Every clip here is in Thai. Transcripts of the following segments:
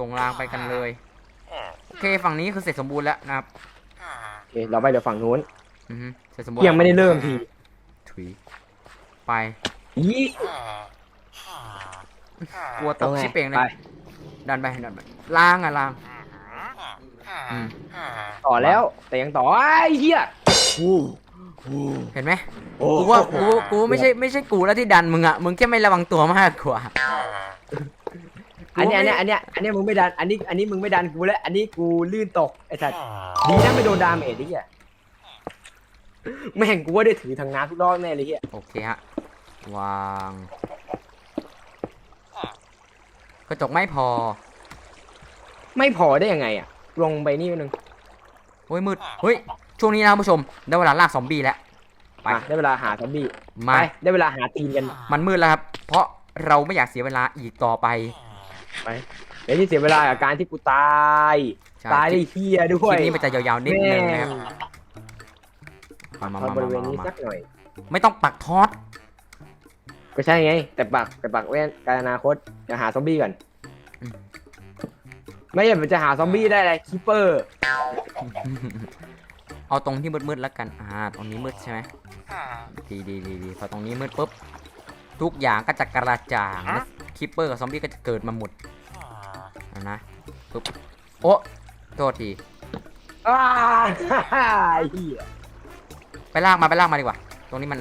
ส่งรางไปกันเลยโอเคฝั่งนี้คือเสร็จสมบูรณ์แล้วนะครับโอเคเราไปเดี๋ยวฝั่งนู้นอือฮึเสร็จสมบูรณ์ยังไม่ได้เริ่มทีถุยไปอีกลัวตเอากไงชิปเองเลไปยดันไปดันไปล้างอะล้างอืมต่อแล้วแต่ยังต่อไอ้เหี้ยเห็นไหมโอ้กูว่ากูกูไม่ใช่ไม่ใช่กูแล้วที่ดันมึงอะมึงแค่ไม่ระวังตัวมากกว่า อันเนี้ยอันเนี้ยอันเนี้ยอันเนี้ยมึงไม่ดัน อันนี้อันนี้มึงไม่ดันกูแล้ว อันนี้กูลื่นตกไอ้สัตว์ดีนะไม่โดนดาเมจดิเหี้ยแม่งกูว่าได้ถือทางน้ำทุกรอบแน่เลยเหี้ยโอเคฮะ วาง กระจกไม่พอ ไม่พอได้ยังไงอะ ลงไปนี่นึงโอ้ยมืด เฮ้ย ช่วงนี้นะคุณผู้ชม ได้เวลาลากซอมบี้แล้ว ไปมาได้เวลาหาซอมบี้ไปมา ได้เวลาหาตีนกัน มันมืดแล้วครับ เพราะเราไม่อยากเสียเวลาอีกต่อไป ไปเดี๋ยวที่เสียเวลากับการที่กูตาย ใช่ตายได้เฮียด้ควลิยปนี้มันจะยาวๆนิดนึงนะครับแม่มาทมาอดมาบริเวณมานี้มาสักหน่อย ไม่ต้องปักทอดก็ใช่ไง แต่ปักแต่ปักไว้การอนาคตจะหาซอมบี้ก่อนอืมไม่ใช่มันจะหาซอมบี้ได้เลยคิปเปอร์ เอาตรงที่มืดๆแล้วกันอ่าตรงนี้มืดใช่ไหมดีดีดีดีพอตรงนี้มืดปุ๊บทุกอย่างก็จะกระจ่างแล้ว คิปเปอร์กับซอมบี้ก็จะเกิดมาหมดนะนะปุ๊บโอ้โทษทีอ้าไอ้เหี้ยไปลากมาไปลากมาดีกว่า ตรงนี้มัน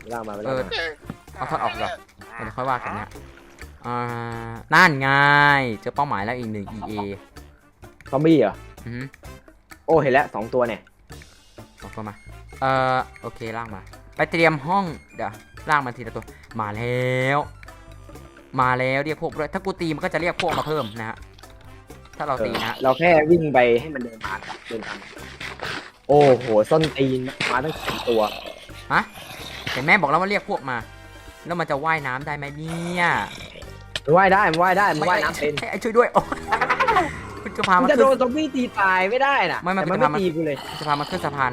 ไม่เล่ามาไม่เอเล่าอ มาเอาทอดออกก่อน เดี๋ยวค่อยว่ากันนะอ่านั่นไงเจอเป้าหมายแล้วอีกหนึ่ง EA ซอมบี้เหรอ อือฮึโอ้เห็นแล้วสองตัวเนี่ยเอาเข้ามา เอ่อ โอเคลากมา ไปเตรียมห้อง เดี๋ยวลากมาทีละตัว มาแล้ว มาแล้วเรียกพวกด้วยถ้ากูตีมันก็จะเรียกพวกมาเพิ่มนะฮะถ้าเราตีนะฮะเราแค่วิ่งไปให้มันเดินผ่านเดินทางโอ้โหส้นตีนมาตั้งสองตัวฮะเห็นแม่บอกแล้วว่าเรียกพวกมา แล้วมันจะว่ายน้ำได้ไหมเนี่ยมันว่ายได้มันว่ายได้มันว่ายน้ำเป็นให้ช่วยด้วยโอ้คุณจะพามัมันนจะขึ้โดนนซอมบี้ตีตายไม่ได้น่ะไม่ไม่แต่มันมันจะไม่ทำมันตีกูเลยจะพามันขึ้นสะพาน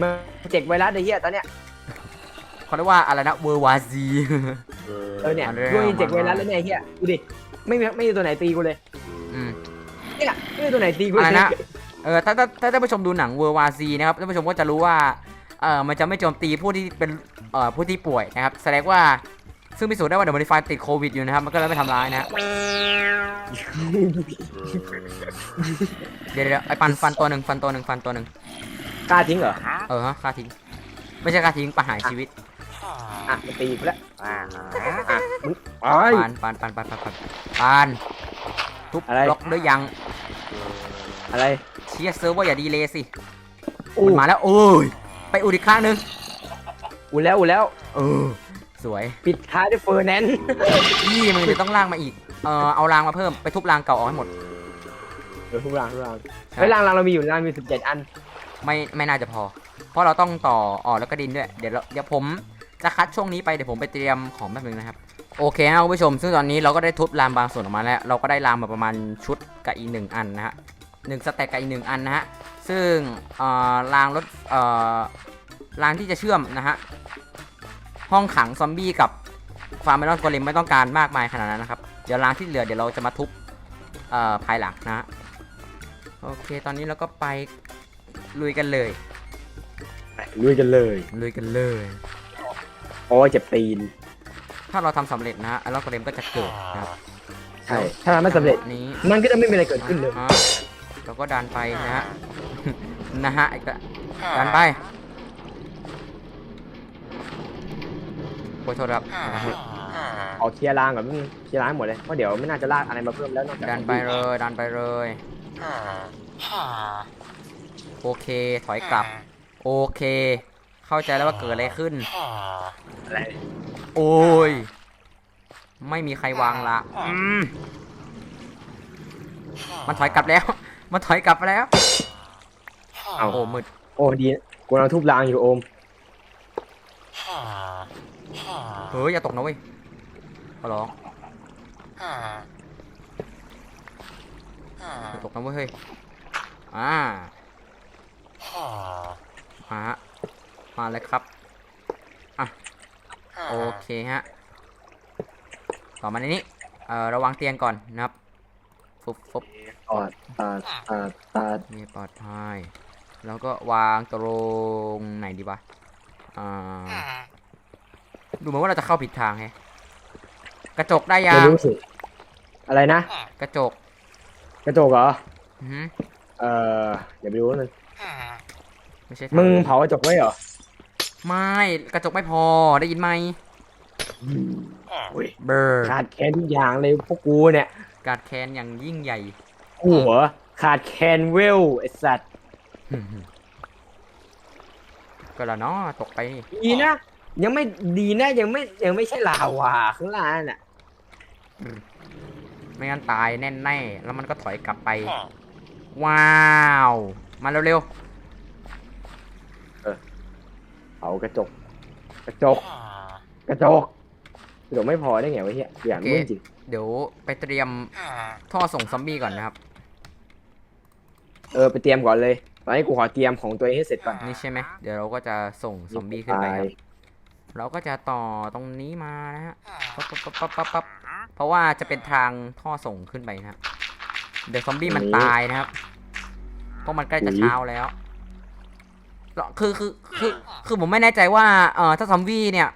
มันเจ็กไวรัสไอ้เหี้ยตอนเนี้ยเขาเรียกว่าอะไรนะเวอร์วาซี เออ เนี่ยมาเร็วด้วยเจ็กมาไวรัสแล้วเนี่ยไอ้เหี้ยดูดิไม่มีไม่มีตัวไหนตีกูเลยอืม เนี่ยไม่มีตัวไหนตีกูอะเลไรยนะ เออถ้าถ้าถ้าท่านผู้ชมดูหนังเวอร์วาซีนะครับท่านผู้ชมก็จะรู้ว่าเออมันจะไม่โจมตีผู้ที่เป็นเอ่อผู้ที่ป่วยนะครับแสดงว่าซึ่งพิสูจน์ได้ว่าเดอะมอนิฟายติดโควิดอยู่นะครับมันก็เลยไม่ทำร้ายนะฮะเดี๋ยวเดี๋ยวไอ้ฟันฟันตัวหนึ่งฟันตัวหนึ่งฟันตัวหนึ่งกล้าทิ้งเหรอ เออฮะฆ่าทิ้งไม่ใช่ฆ่าทิ้งประหารชีวิต อะมันตีกูแล้วอะมึงไปปานปานปานปานปานปานปานทุบอะไร ล็อกด้วยยังอะไร เชียร์เซิร์ฟเวอร์อย่าดีเลยสิอู้ มันมาแล้วโอ้ยไปอุดอีกครั้งหนึ่งอูแล้วอูแล้ว เออสวยปิดท้ายด้วยเฟอร์แนนซ์ยี่มึงจะต้องล่างมาอีกเออเอารางมาเพิ่มไปทุบรางเก่าออกให้หมด เดี๋ยวทุกรางทุกรางใช่ เฮ้ยรางรางเรามีอยู่รางมีสิบเจ็ดอัน ไม่ไม่น่าจะพอ เพราะเราต้องต่อออกแล้วก็ดินด้วย เดี๋ยวเราเดี๋ยวผม จะคัดช่วงนี้ไปเดี๋ยวผมไปเตรียมของแป๊บนึงนะครับโอเคนะคุณผู้ชม ซึ่งตอนนี้เราก็ได้ทุบรางบางส่วนออกมาแล้ว เราก็ได้รางมาประมาณชุดกับอีกหนึ่งอันนะฮะหนึ่งสแต็กกับอีกหนึ่งอันนะฮะซึ่งเอ่อรางรถเอ่อรางที่จะเชื่อมนะฮะห้องขังซอมบี้กับฟาร์มเมลอนโกเลมไม่ต้องการมากมายขนาดนั้นนะครับ เดี๋ยวรางที่เหลือเดี๋ยวเราจะมาทุบเอ่อภายหลังนะฮะโอเค ตอนนี้เราก็ไปลุยกันเลย ลุยกันเลย ลุยกันเลย โอ้ยเจ็บตีน ถ้าเราทำสำเร็จนะฮะแล้วโกเลมก็จะเกิดนะครับใช่ ถ้ามันไม่สำเร็จ นี้มันก็จะไม่มีอะไรเกิดขึ้นเลยฮะเราก็ดันไปนะฮะ นะฮะอีกแล้วดันไปโอ้ยโทษครับออกเคลียร์รางก่อนมึงเคลียร์รางให้หมดเลย เพราะเดี๋ยวไม่น่าจะลากอะไรมาเพิ่มแล้วนอกจากดันไปเลยดันไปเลย โอเคถอยกลับ โอเค เข้าใจแล้วว่าเกิดอะไรขึ้น อะไรโอ้ย ไม่มีใครวางละอืมมันถอยกลับแล้ว มันถอยกลับแล้ว เอาโอ้มืดโอ้ดีกูกำลังทุบรางอยู่โอมเฮ้ยอย่าตกนะเว้ยขอร้องอย่าตกนะเว้ยเฮ้ยอ่ามาฮะ มาเลยครับ อะ โอเคฮะ ต่อมาในนี้ เอ่อ ระวังเตียงก่อนนะครับ ฟุบฟุบตอดตัดตัดตัดนี่ปลอดภัย แล้วก็วางตรงไหนดีวะ อ่า ดูเหมือนว่าเราจะเข้าผิดทางแฮะ กระจกได้ยัไม่งรู้สิอะไรนะ กระจก กระจกเหรอ อือหือเออเดี๋ยวไปดูนึงไม่ใช่มึงทาเผากระจกไว้เหรอ ไม่กระจกไม่พอได้ยินไหมอุ้ยเบอร์ขาดแคลนทุกอย่างเลยพวกกูเนี่ยการแคนอย่างยิ่งใหญ่กูเหรอขาดแคลนเวลไอสัตว์ก็แล้วเนาะตกไปนี่ดีนะ ยังไม่ดีนะยังไม่ยังไม่ใช่ลาวาข้างล่างน่ะไม่งั้นตายแน่ๆแล้วมันก็ถอยกลับไป ว้าว มาเร็ว เผากระจก กระจก กระจกกระจกไม่พอได้ไงวะเฮียอย่างมึงจริงๆเดี๋ยวไปเตรียมท่อส่งซอมบี้ก่อนนะครับ เออไปเตรียมก่อนเลยตอนนี้กูขอเตรียมของตัวเองให้เสร็จก่อนนี่ใช่ไหมเดี๋ยวเราก็จะส่งซอมบี้ขึ้นไปครับเราก็จะต่อตรงนี้มานะฮะปั๊บปั๊บปั๊บปั๊บปั๊บเพราะว่าจะเป็นทางท่อส่งขึ้นไปนะครับเดี๋ยวซอมบี้มันตายนะครับเพราะมันใกล้จะเช้าแล้วแล้ว คือคือคือคือผมไม่แน่ใจว่าเอ่อถ้าซอมบี้เนี่ย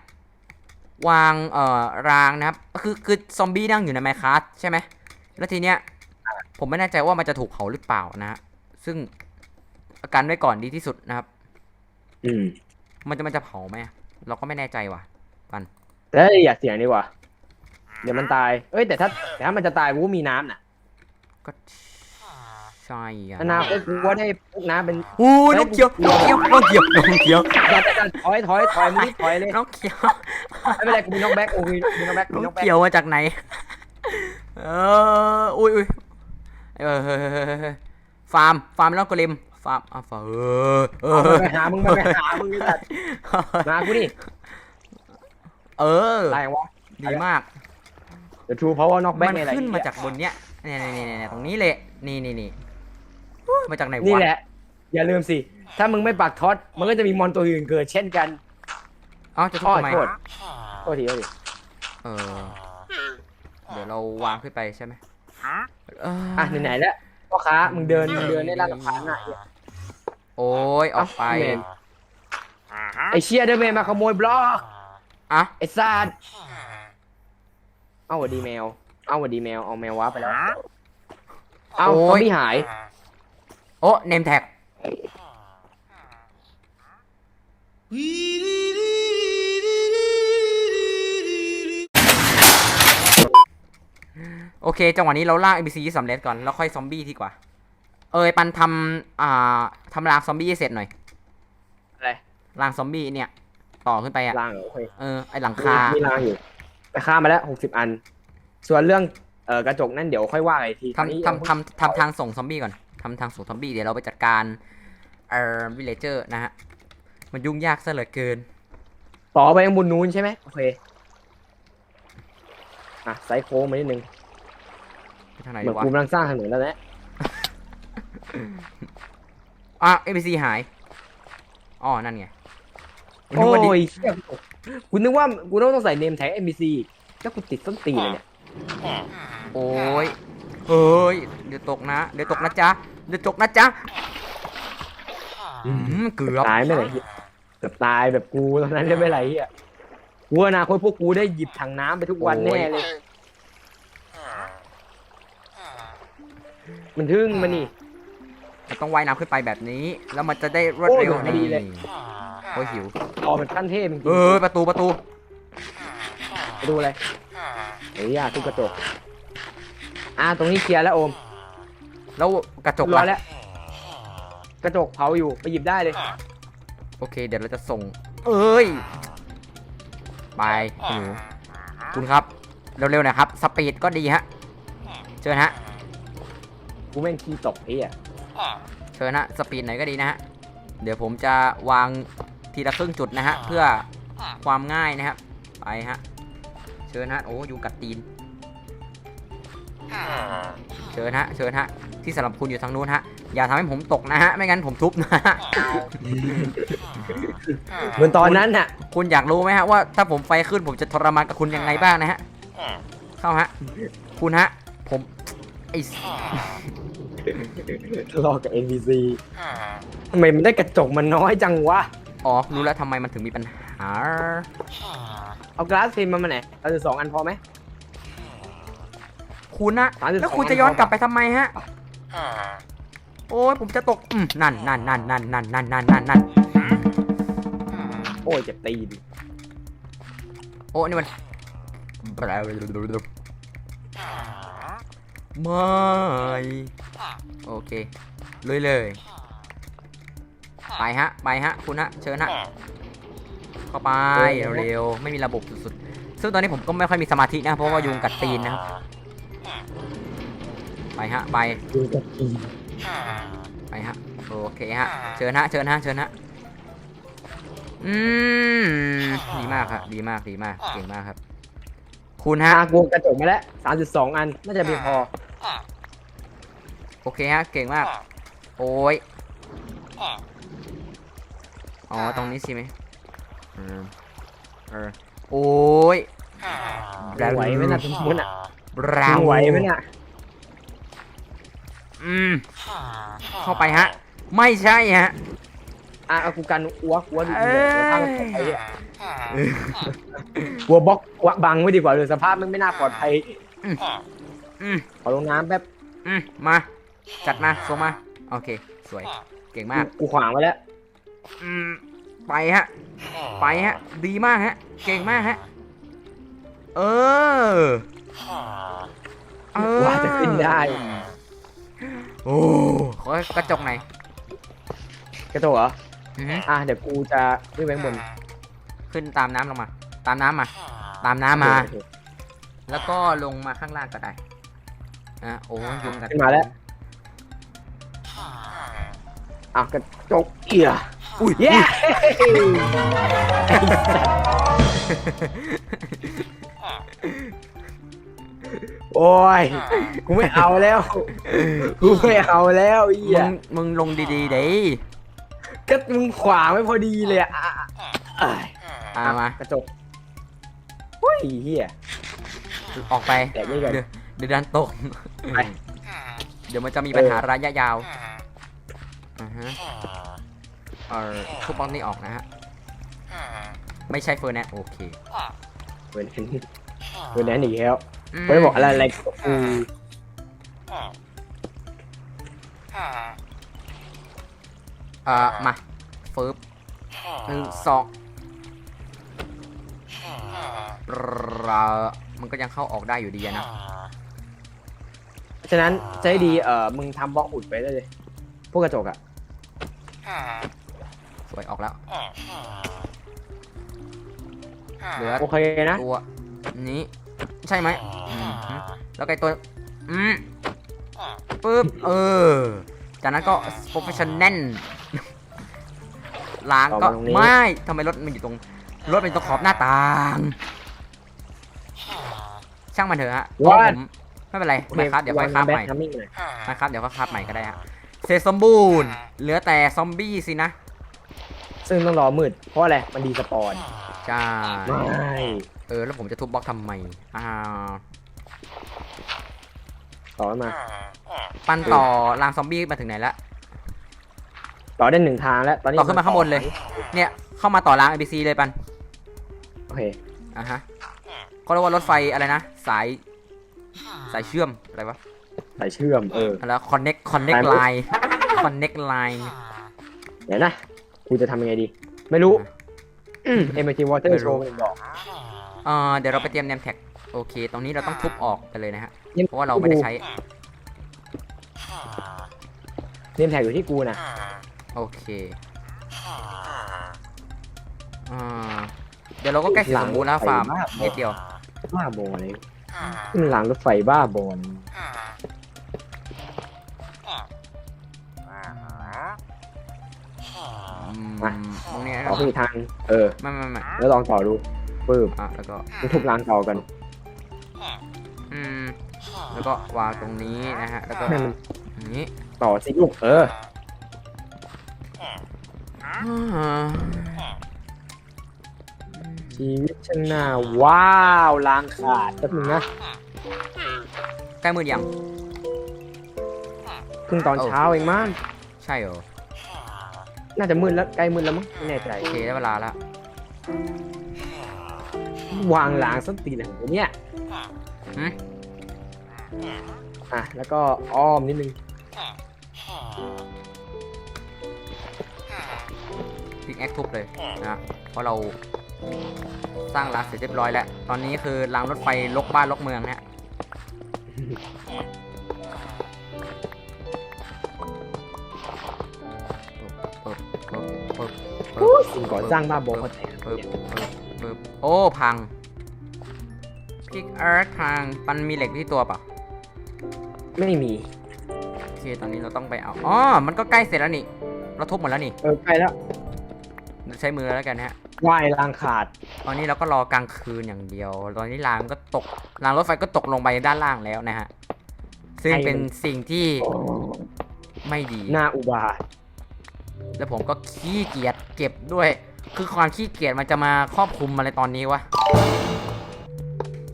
วางเอ่อรางนะครับ คือคือซอมบี้นั่งอยู่ในไมค์คัสใช่ไหมแล้วทีเนี้ยผมไม่แน่ใจว่ามันจะถูกเผาหรือเปล่านะฮะซึ่งอาการไว้ก่อนดีที่สุดนะครับ อืมมันจะมันจะเผาไหมอะเราก็ไม่แน่ใจว่ะแล้วอยากเสียงดีกว่า เดี๋ยวมันตาย เอ้ยแต่ถ้าแต่ถ้ามันจะตายกูก็มีน้ำน่ะก็ ใช่อะอนาคตกูว่าได้พวกน้ำเป็นอู้ยน้องเขียวน้องเขียวน้องเขียวน้องเขียวจัดจัดถอยถอยถอยมึงรีบถอยเลยน้องเขียวไม่เป็นไรกูมีน้องแบ็คโอ้ยมีน้องแบ็คมีน้น้อองงแบ็คเขียวมาจากไหนเอออุ้ยอุ้ยเออเฮ้ยเฮ้ยเฮ้ยเฮ้ยฟาร์มฟาร์มแล้วก็เลมฟาร์มอะฟาร์มเออเอเอาอมึงไปหามึงไปหามึงไอ้สัตว์มากูนี่เอออะไรวะดีมากเดี๋ยวทูเพราะว่านอกแบ็คมันในอะไรขึ้นมาจากบนเนี้ยเนี่ยเนี่ยเนี่ยเนี่ยตรงนี้เลยนี่นี่นี่อุ๊ย มาจากไหนวะนี่แหละ อย่าลืมสิ ถ้ามึงไม่ปักท็อตมันก็จะมีมอนตัวอื่นเกิดเช่นกัน เอ้าจะทุบอ้อทำไมโทษ โทษทีโทษทีเออ เดี๋ยวเราวางขึ้นไปใช่ไหมเอออะไหนๆแล้วพ่อค้ามึงเดินมึงเดินในร้านค้าน่ะโอ้ยออกไปเมนไอเชียเดอร์แมนมาขโมยบล็อกอะไอซาดเอาหวัดดีแมว เอาหวัดดีแมวเอาแมวว้าไปแล้ว เอาโอ้เขายไม่หาย โอ้เนมแท็กโอเค จังหวะนี้เราล่า NPC สำเร็จก่อน แล้วค่อยซอมบี้ดีกว่า เอ้ยปันทำอ่าทำรางซอมบี้ให้เสร็จหน่อยอะไรรางซอมบี้เนี่ย ต่อขึ้นไปอะล่างเหรอโอเคเออไอหลังคา มีล่างอยู่ไปฆ่ามาแล้วหกสิบอัน ส่วนเรื่องเอ่อกระจกนั่นเดี๋ยวค่อยว่ากันอีกทีตอนนี้ทำทำทำทำทางส่งซอมบี้ก่อน ทำทางส่งซอมบี้เดี๋ยวเราไปจัดการเอ่อวิลเลเจอร์นะฮะ มันยุ่งยากซะเหลือเกิน ต่อไปข้างบนนู้นใช่ไหมโอเค อะไซส์โค้งมานิดนึงไปทางไหนเหมืดีอนวะกูกำลังสร้างถนนแล้วนะอะ NPC หายอ๋อนั่นไงโอ้นึกว่าดิยเชี่ยกูนึกว่ากูต้องใส่เนมแท็ก NPC เจ้ากูติดส้นตีนเลยเนี่ยโอ้ยเอ้ยเดี๋ยวตกนะ เดี๋ยวตกนะจ๊ะ เดี๋ยวตกนะจ๊ะอืมเกือบตายไม่ไหนเหี้ยเกือบตายแบบกูตอนนั้นเลยไม่ไรเฮียกูอนาคตพวกกูได้หยิบถังน้ำไปทุกวันแน่เลย มันทึ่งมันนี่ มันต้องว่ายน้ำขึ้นไปแบบนี้ แล้วมันจะได้รวดเร็วโอ้ยพอดีเลยนี่โอ้ยหิว ออกเป็นขั้นเทพจริงเออประตูประตู ๆไปดูอะไรเฮ้ยอะทุกกระจกอะตรงนี้เคลียร์แล้วโอม แล้วกระจกเรียบร้อยล่ะแล้ว กระจกเผาอยู่ไปหยิบได้เลยโอเค เดี๋ยวเราจะส่ง เอ้ย ไปคุณหนูคุณครับ เร็วๆหนะครับ สปีดก็ดีฮะ เชิญฮะ กูแม่งขี้ตกไอ้เหี้ยเชิญฮะ สปีดไหนก็ดีนะฮะ เดี๋ยวผมจะวางทีละครึ่งจุดนะฮะ เพื่อความง่ายนะครับ ไปฮะ เชิญฮะ โอ้ยุงกัดตีน เชิญฮะ เชิญฮะ ที่สำหรับคุณอยู่ทางนู้นฮะ อย่าทำให้ผมตกนะฮะ ไม่งั้นผมทุบนะฮะ เหมือนตอนนั้นน่ะ คุณอยากรู้ไหมฮะว่าถ้าผมไฟขึ้นผมจะทรมานกับคุณยังไงบ้างนะฮะ เข้าฮะ คุณฮะ ผม ไอ้ทะเลาะกับ NPC ทำไมมันได้กระจกมันน้อยจังวะ อ๋อ รู้แล้วทำไมมันถึงมีปัญหา เอากราสฟิล์มมามาไหนเราจะสองอันพอไหม คุณนะ32แล้วคุณจะย้อนกลับไปทำไมฮะ โอ้ยผมจะตกอืมนั่นนั่นนั่นนั่นนั่นนั่นนั่นนั่นนั่นโอ้ยเจ็บตีนโอ้นี่มันไม่โอเคเลยเลย ไปฮะ ไปฮะ คุณฮะ เชิญฮะ เข้าไป เร็วๆ ไม่มีระบบสุดๆ ซึ่งตอนนี้ผมก็ไม่ค่อยมีสมาธินะ เพราะว่ายุงกัดตีนนะครับ ไปฮะไปดูกับตีนไปฮะโอเคฮะเชิญฮะเชิญฮะเชิญฮะอืมดีมากครับดีมากดีมากเก่งมากครับ คุณฮะอะกูกระจกมาแล้วสามจุดสองอันน่าจะเพียงพอโอเคฮะเก่งมาก โอ้ยอ๋อตรงนี้สิไหมเออเออโอ้ยไหวไหมน่ะทุกคนอะเราไหวไหมเนี่ย อืม เข้าไปฮะ ไม่ใช่ฮะ อะเอากูกันอ้วกอ้วกดูเอ้ดียสภาพมันปลอดภัยอะกลัวบล็อกกวะบังไว้ดีกว่าเลยสภาพมันไม่น่าปลอดภัยอืม ขอลงน้ำแป๊บอืม มา จัดมาส่งมา โอเค สวย เก่งมาก กูขวางไว้แล้วอืม ไปฮะ ไปฮะ ดีมากฮะ เก่งมากฮะ เออ เออว่าจะขึ้นได้ โอ้ขอกระจกหน่อยกระจกเหรอ อือฮึอะ เดี๋ยวกูจะขึ้นไปข้างบนขึ้นตามน้ำลงมา ตามน้ำมา ตามน้ำมาแล้วก็ลงมาข้างล่างก็ได้อะโอ้ยยุงกัดขึ้นมาแล้ว อะกระจกเอียอุ้ยเย้ โอ้ยกูไม่เอาแล้วกูไม่เอาแล้วเอีมึยงมึงลงดีๆเด้ก็มึงขวางไม่พอดีเลยอะอะอะอะมากระจกเฮ้ยเฮียออกไปแตะนี่ก่อน เดี๋ยวเดี๋ยวดันตก ไปเดี๋ยวมันจะมีปัญหาระยะยาวอ่าฮะเออทุบบล็อกนี้ออกนะฮะ ไม่ใช่เฟอร์แนทโอเคเหมือนเหมือนแนนอีกแล้วม ไม่ได้บอกอะไรอะไรกับกูเอ่อมาฟืบหนึ่งสองเรามันก็ยังเข้าออกได้อยู่ดีอะนะ ฉะนั้นจะให้ดีเอ่อมึงทำบล็อกอุดไปได้เลย พวกกระจกอะสวยออกแล้ว เหลือโอเคนะ ตัวนี้ ใช่ไหมอืมแล้วก็ไอตัวอืมปึ๊บเออ จากนั้นก็ professional ล้างก็ต่อมาตรงนี้ไม่ทำไมรถมันอยู่ตรงรถเป็นตรงขอบหน้าต่างช่างมันเถอะฮะเพราะว่าผมไม่เป็นไรไม่ครับเดี๋ยวค่อยครับใหม่ทำมิ่งหน่อยไม่ครับเดี๋ยวก็ครับใหม่ก็ได้ฮะเสร็จสมบูรณ์เหลือแต่ซอมบี้สินะ ซึ่งต้องรอมืดเพราะอะไรมันดีสปอน ใช่ ไม่เออ แล้วผมจะทุบบล็อกทำไม อ่า ต่อมา ปั้นต่อรางซอมบี้มาถึงไหนแล้วต่อได้หนึ่งทางแล้ว ตอนนี้ต่อขึ้นมาข้างบนเลย เนี่ย เข้ามาต่อราง ABC เลยปัน โอเค อะฮะเขาเรียกว่ารถไฟอะไรนะ สาย สายเชื่อม อะไรวะ สายเชื่อม เออ แล้ว connect connect สายมุก line connect line เดี๋ยวนะ กูจะทำยังไงดี ไม่รู้ เอ็มทีวอเตอไม่ร์รู้โชว์มันบอกเออเดี๋ยวเราไปเตรียมเนมแท็กโอเค ตรงนี้เราต้องทุบออกไปเลยนะฮะนี่เพราะว่าเราไม่ได้ใช้ เนมแท็กอยู่ที่กูนะโอเคอ่าเดี๋ยวเราก็ใกล้เสร็จสมบูรณ์แล้วฟาร์มนิดเดียวบ้าบอเลยขึ้นหลังรถไฟบ้าบอล อืมตรงนี้นะต่อขึ้นอีกทาง เออ ไม่ไม่ไม่แล้วลองต่อดูปึ๊บอะแล้วก็มึงทุบรางต่อกันอืม แล้วก็วางตรงนี้นะฮะ แล้วก็ให้มันอย่างนี้ต่อสิลูกเออ อ่าชีวิตช่างน่าว้าวล้างขาดแป๊บนึงนะใกล้มือยังเพิ่งตอนเช้าเองมั้งใช่เหรอ น่าจะมืดแล้วใกล้มืดแล้วมั้งไม่แน่ใจโอเคได้เวลาแล้ววางหลางส้นตีนอะไรของเนี่ยหืมอะแล้วก็อ้อมนิดนึงพิกแอคทุบเลยนะเพราะเราสร้างรางเสร็จเรียบร้อยแล้ว ตอนนี้คือรางรถไฟลกบ้านลกเมืองเนี่ย ก่อสร้างบ้าบอเขาแต่งปึ๊บปึ๊บปึ๊บโอ้พังพิกแอคพังมันมีเหล็กที่ตัวเปล่ะไม่มีโอเคตอนนี้เราต้องไปเอาอ๋อมันก็ใกล้เสร็จแล้วนี่ เราทุบหมดแล้วนี่เออใกล้แล้วใช้มือแล้วกันนะฮะว่ายรางขาด ตอนนี้เราก็รอกลางคืนอย่างเดียว ตอนนี้รางก็ตกรางรถไฟก็ตกลงไปด้านล่างแล้วนะฮะซึ่งเป็นสิ่งที่ไม่ดีหน้าอุบาท แล้วผมก็ขี้เกียจเก็บด้วย คือความขี้เกียจมันจะมาครอบคลุมอะไรตอนนี้วะ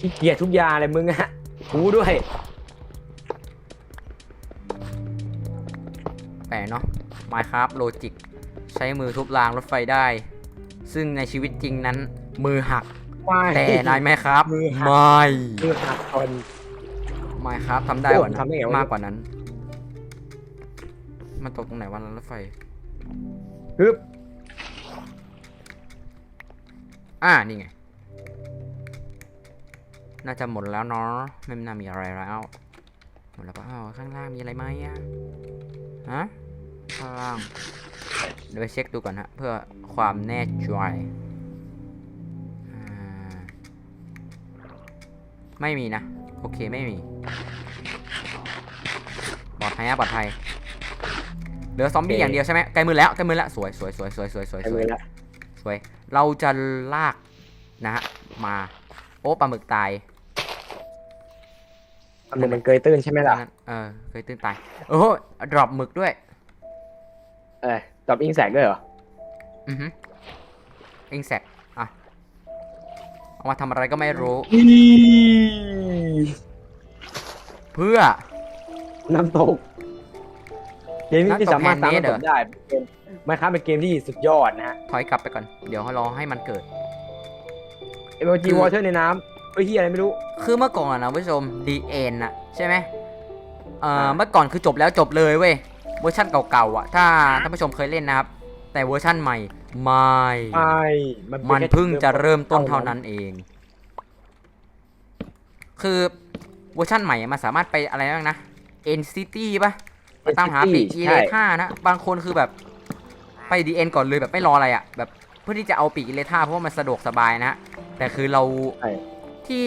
ขี้เกียจทุกอย่างเลยมึงอะกูด้วยแปลกเนาะ Minecraft Logic ใช้มือทุบรางรถไฟได้ ซึ่งในชีวิตจริงนั้น มือหัก ไม่แต่นายไหมครับ มือหักไม่มือหักคน ไม่ครับทำได้โอ้กว่านั้ทำได้ไงนวะ มากกว่านั้น มันตกตรงไหนวันรถไฟ ฮึบอ่า นี่ไง น่าจะหมดแล้วเนาะ ไม่น่ามีอะไรแล้วหมดแล้วป่าข้างล่างมีอะไรไหมอะฮะ ข้างล่าง เดี๋ยวไปเช็คดูก่อนฮะ เพื่อความแน่ใจไม่มีนะ โอเคไม่มี ปลอดภัยนะปลอดภัย เหลือซอมบี้อย่างเดียวใช่ไหมใกล้มือแล้วใกล้มือแล้วสวยสวยสวยสวยสวยสวยไอ้สมืวยอละสวย เราจะลากนะฮะมา โอ้ปลาหมึกตายมันเป็นเกยตื้นใช่ไหมล่ะงั้นเออเคยตื่นตายโอ้โหดรอปหมึกด้วย เออตอบอิงแสกด้วยเหรออือฮึอิงแซกอะเอามาทำอะไรก็ไม่รู้เพื่อน้ำตก เกมนี้ที่น้ำตกสามารถสร้าง handmade น้ำตกได้เป็นเกมไม่ครับเป็นเกมที่สุดยอดนะฮะถอยกลับไปก่อน เดี๋ยวรอให้มันเกิดเอเวอร์จีวอเตอร์ในน้ำเฮ้ยเฮียอะไรไม่รู้ คือเมื่อก่อนนะผู้ชมดีเอ็นอะใช่ไหมเอ่ออ่าเมื่อก่อนคือจบแล้วจบเลยเว้ยเวอร์ชันเก่าๆอะถ้าท่านผู้ชมเคยเล่นนะครับ แต่เวอร์ชันใหม่ไม่ไม่มันเป็นมันแค่เพิ่งจะเริ่มต้นเท่านั้นเอง คือเวอร์ชันใหม่อะมันสามารถไปอะไรบ้างนะ NCT ป่ะ ไปตามหาปีกอีเลใช่ท่านะบางคนคือแบบไป DN ก่อนเลยแบบไม่รออะไรอะแบบเพื่อที่จะเอาปีกอีเลท่าเพราะว่ามันสะดวกสบายนะแต่คือเราใช่ที่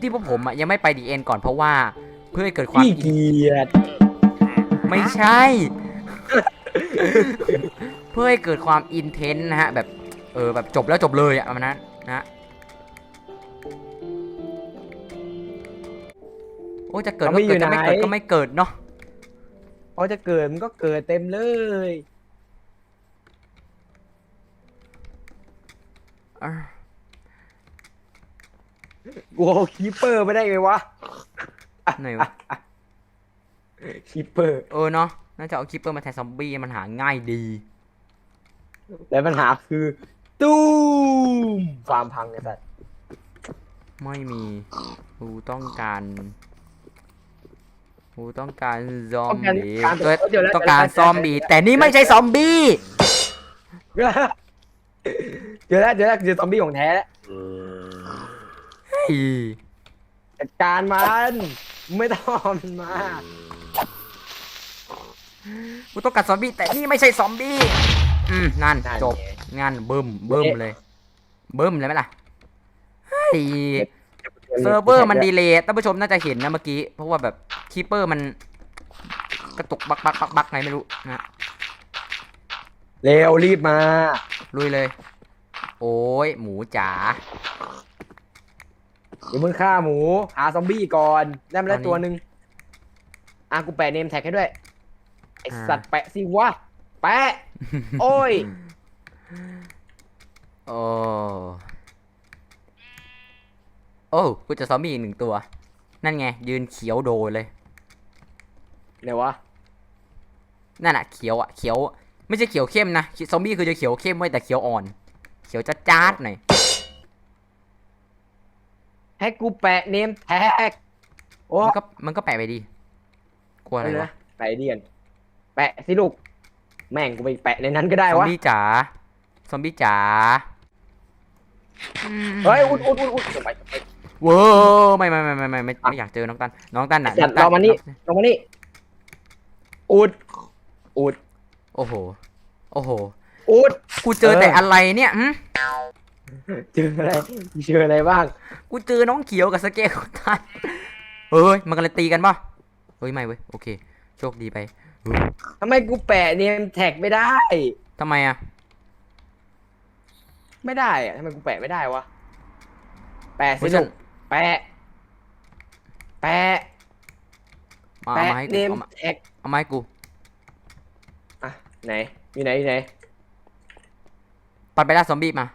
ที่พวกผมอะยังไม่ไป DN ก่อนเพราะว่าเพื่อให้เกิดความขี้เกียจไม่ใช่ เพื่อให้เกิดความอินเทนต์นะฮะแบบเออแบบจบแล้วจบเลยอะมันนั้นนะฮะโอ้จะเกิดก็เกิดจะไม่เกิดก็ไม่เกิดเนาะ พอจะเกิดมันก็เกิดเต็มเลย อะกูเอาคีเปอร์ไม่ได้ไงวะไหนวะ คีเปอร์ เออเนาะ น่าจะเอาคิปเปอร์มาแทนซอมบี้มันหาง่ายดี แต่ปัญหาคือ ตู้มฟาร์มพังไอ้สัสไม่มี กูต้องการ กูต้องการซอมต้องการบี้การตัวเดี๋ยวแล้ว ต้องการซอมบี้แต่นี่ไม่ใช่ซอมบี้เจอแล้วเจอแล้วเจอซอมบี้ของแท้แล้วเฮ้ยจัดการมันไม่ต้องเอามันมากูต้องการซอมบี้แต่นี่ไม่ใช่ซอมบี้อืมนั่นจบงานบึ้มบึ้มเลยบึ้มเลยไหมล่ะเฮ้ยเซิร์ฟเวอร์มันดีเลยท่านผู้ชมน่าจะเห็นนะเมื่อกี้เพราะว่าแบบ คีเปอร์มันกระตุกบักบักบักบักไงไม่รู้นะเร็วรีบมาลุยเลย โอ้ยหมูจ๋าเดี๋ยวมึงฆ่าหมู หาซอมบี้ก่อนได้มาแล้วตอนนี้ตัวหนึ่งอะกูแปะเนมแท็กให้ด้วยไออ่าสัตว์แปะสิวะแปะ โอ้ยโอ้โอ้กูเจะซอมบี้อีกหนึ่งตัว นั่นไง ยืนเขียวโดเลย ไหนวะนั่นน่ะเขียวอะเขียว ไม่ใช่เขียวเข้มนะซอมบี้คือจะเขียวเข้มไว้ยแต่เขียวอ่อน เขียวจ้าดๆหน่อยให้กูแปะเนมแท็กโอ้มันก็มันก็แปะไปดีกลัวอะไรเดี๋ยววะนะแปะเดียนแปะสิลูก แม่งกูไปแปะในนั้นก็ได้ซอมวะบี้จ๋าซอมบี้จ๋าอืมเฮ้ยอุดอุดอุดอุดไปไปเว้อไม่ไม่ไม่ไม่ไม่ไม่ไม่อยากเจอน้องตันน้องตันน่ะจัดน้องตัเรามานี่ลงมานี่ อุด อุด โอ้โห โอ้โห อุด กูเจอเออแต่อะไรเนี่ยหึเจออะไร เจออะไรบ้าง กูเจอน้องเขียวกับสเกลตันเฮ้ย มันกำลังตีกันป่ะ เฮ้ย ไม่เว้ย โอเค โชคดีไปเฮ้ยทำไมกูแปะเนมแท็กไม่ได้ ทำไมอะไม่ได้อะทำไมกูแปะไม่ได้วะ แปะเฮ้สิยฉัลูนกแปะ แปะ มาเอาแปะมาให้เนกูมเอามาแท็ก เอามาให้กูอะไหนอยู่ไหนอยู่ไหนปัดไปล่าซอมบี้มา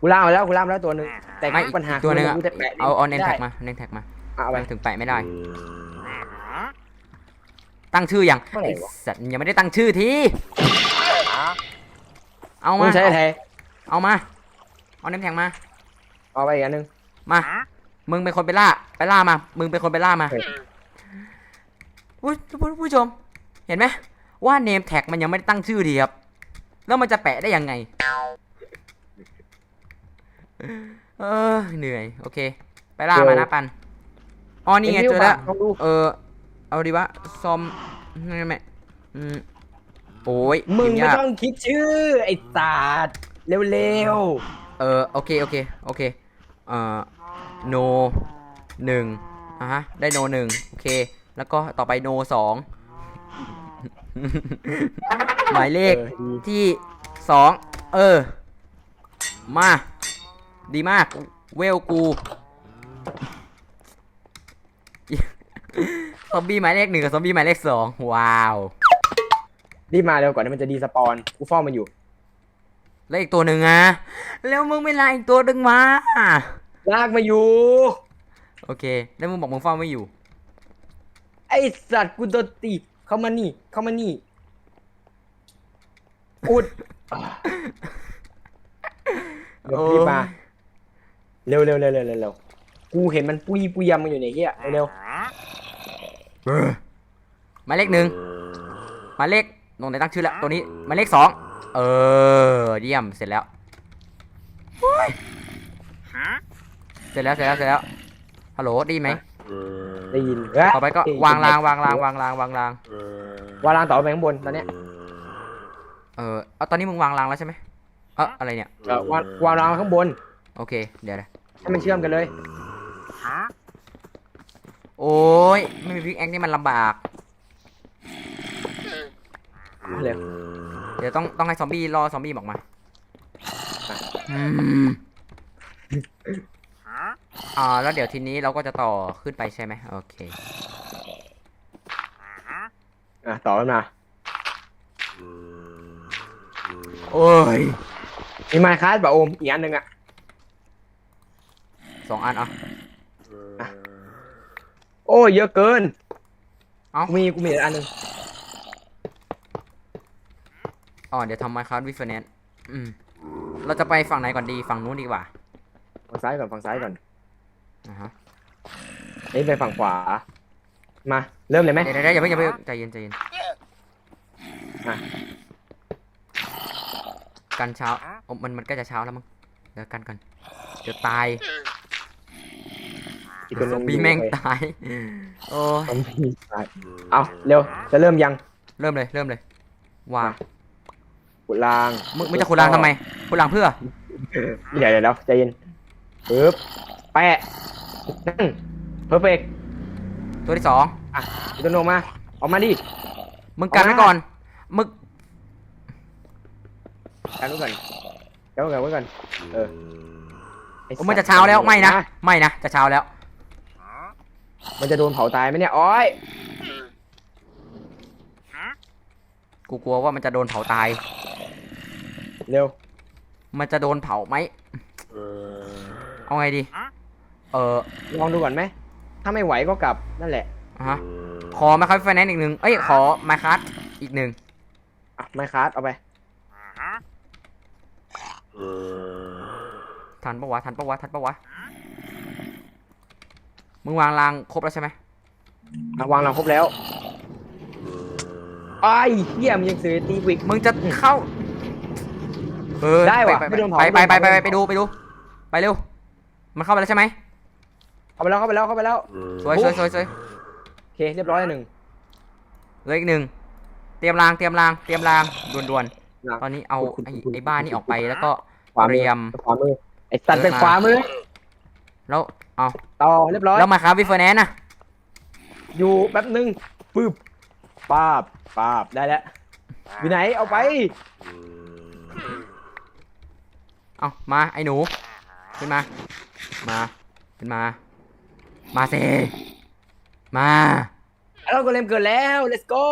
กูล่ามาแล้วกูล่ามาแล้วตัวหนึ่งแต่ไม่อีกปัญหาตัวหนึงคือะกูจะแปะเอาเอาเนมได้แท็กมาเนมแท็กมาเอาไปทำไมถึงแปะไม่ได้ ตั้งชื่อยังเมื่อไหร่ไอ้วะ สัตว์ยังไม่ได้ตั้งชื่อทีเอามึมางใช้ไทยเอามาเอาเนมแท็กมา เอาไปอีกอันหนึง มา มึงเป็นคนไปล่า ไปล่ามา มึงเป็นคนไปล่ามา เฮ้ย ผู้ผู้ผู้ชม เห็นไหมว่าเนมแท็กมันยังไม่ได้ตั้งชื่อดีครับ แล้วมันจะแปะได้ยังไง เออเหนื่อย โอเค ไปล่ามานะปันอ๋อนี่ไงอ้เจอแล้วลองดูเออ เอาดีวะซอมนี่นแม่อืมโอ้ยมึงพิพ์ไม่ยากต้องคิดชื่อ ไอ้ตาดเร็วเออ โอเค โอเค โอเค เอ่อ โนหนึ่งอะฮะ ได้โนหนึ่งโอเค แล้วก็ต่อไปโนสอง หมายเลๆขออดีที่สอง เออ มา ดีมาก เวลกูซอมบี้หมายเลขหนึ่งกับซอมบี้หมายเลขสองว้าวรีบมาเร็วก่อนที่มันจะดีสปอนกูเฝ้ามันอยู่ แล้วอีกตัวหนึ่งอะแล้วมึงไม่ลาอีกตัวหนึ่งมาลากมาอยู่ โอเค แล้วมึงบอกมึงเฝ้าไม่อยู่ไอสัตว์กูโดนตีเข้ามานี่ เข้ามานี่ อุดเดี๋ยวรีบมาเร็วเร็วเร็วเร็วเร็วเร็วกูเห็นมันปุยปุยยำมันอยู่ในเฮียเร็วหมายเลขหนึ่งหมายเลขลงในตั้งชื่อแล้วตัวนี้หมายเลขสองเออ เยี่ยมเสร็จแล้วเสร็จแล้วเสร็จแล้วเสร็จแล้วฮัลโหลได้ยินไหม ได้ยินเฮ้ยต่อไปก็วางรางวางรางวางรางวางราง วางรางต่อไปข้างบนตอนเนี้ยเออเอาตอนนี้มึงวางรางแล้วใช่ไหมเอออะไรเนี่ย เออวางวางรางข้างบน โอเค เดี๋ยวนะให้มันเชื่อมกันเลย โอ้ยไม่มีพิกแอคนี่มันลำบาก เร็ว เดี๋ยวต้องต้องให้ซอมบี้รอซอมบี้บอกมาอืม อ่าแล้วเดี๋ยวทีนี้เราก็จะต่อขึ้นไปใช่ไหมโอเค อะต่อกันมาโอ้ยมีไมค์คัสป่ะโอมอีกอันหนึ่งอะสองอันเอะโอ้ยเยอะเกินเอ้ากูมีกูมีอีกอันหนึ่งอ๋อเดี๋ยวทำไมครับวิฟเฟนนอืมเราจะไปฝั่งไหนก่อนดีฝั่งนู้นดีกว่า ฝั่งซ้ายก่อนฝั่งซ้ายก่อน อ่าฮะนี่ไปฝั่งขวา มา เริ่มเลยไหมเดี๋ยวเดี๋ยวอย่าเพิ่งอย่าเพิ่งใจเย็นใจเย็นอะกันเช้าโอ้มันมันใกล้จะเช้าแล้วมั้งเดี๋ยวกันกันเดี๋ยวตายอีกตัวหซนึอมงบี้แม่งตายโอ้ยซอมบี้ตายเอาเร็ว จะเริ่มยัง เริ่มเลยเริ่มเลยวางขุดรางมึงมึงจะขุดรางทำไมขุดรางเพื่อเดี๋ยวเดี๋ยวเดี๋ยวใจเย็นปึ๊บ แปะนั่นเพอร์เฟกตัวที่สองอะอีกตัวหนึงออกมา ออกมาดิ มึงกันเอาไว้มาก่อน มึงกันไว้ก่อนกันไว้ก่อนไว้ก่อน เออไอ้สัตว์มันจะเช้าแล้วไม่นะ ไม่นะ จะเช้าแล้ว มันจะโดนเผาตายไหมเนี่ยโอ้ยกูกลัวว่ามันจะโดนเผาตาย เร็ว มันจะโดนเผาไหม เอาไงดี เออลองดูก่อนไหม ถ้าไม่ไหวก็กลับนั่นแหละอ่ฮะขอมาครับไฟแนนซ์อีกหนึ่งเอ้ยขอมาคัสอีกหนึ่งอะไม่คัสเอาไป ทันปะวะทันปะวะทันปะวะมึงวางรางครบแล้วใช่ไหมอะวางหลังครบแล้วไอ้ายเหี้ยมันยังเสือตีกวิก มึงจะเข้าเออได้ว่ะไปไม่โดนเผา ไปไปไปไม่ไปโดนเผาไปดูไปดู ไปเร็ว มันเข้าไปแล้วใช่ไหม เข้าไปแล้วเข้าไปแล้วเข้าไปแล้วสวยสวยสวยสวยโอเคเรียบร้อยแล้วหนึ่งเหลืออีกหนึ่งเตรียมรางเตรียมรางเตรียมรางด่วนรางๆตอนนี้เอาคุณไอ้คุณไอ้บ้านนี่ออกไปแล้วก็ขวาเตมืรีอยมขวามือไอ้สัตว์ไปขวามือแล้วเอาต่อเรียบร้อยแล้วมาครับวิฟเฟอร์แนนน่ะอยู่แป๊บนึงปึ๊บป้าบป้าบได้แล้วอยู่ไหนเอาไปเอามาไอ้หนูขึ้นมา มาขึ้นมา มาเซมาเราก็เล่มเกิดแล้ว let's go